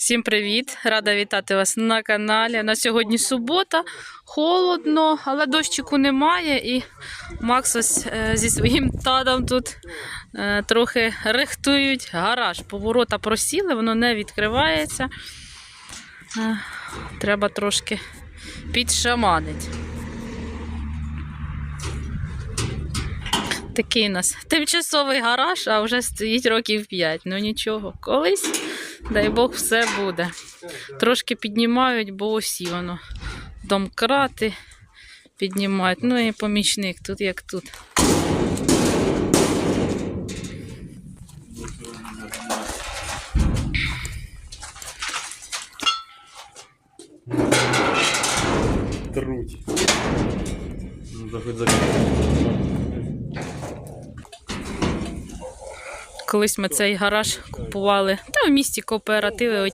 Всім привіт! Рада вітати вас на каналі. На сьогодні субота, холодно, але дощику немає. І Макс ось е, зі своїм татом тут е, трохи рихтують гараж. Поворота просіли, воно не відкривається. Е, Треба трошки підшаманити. Такий у нас тимчасовий гараж, а вже стоїть років 5. Ну нічого, колись, дай Бог, все буде. Трошки піднімають, бо осі воно. Домкрати піднімають. Ну і помічник, тут як тут. Труть. Ну, да хоть за... Колись ми цей гараж купували. Та в місті кооперативи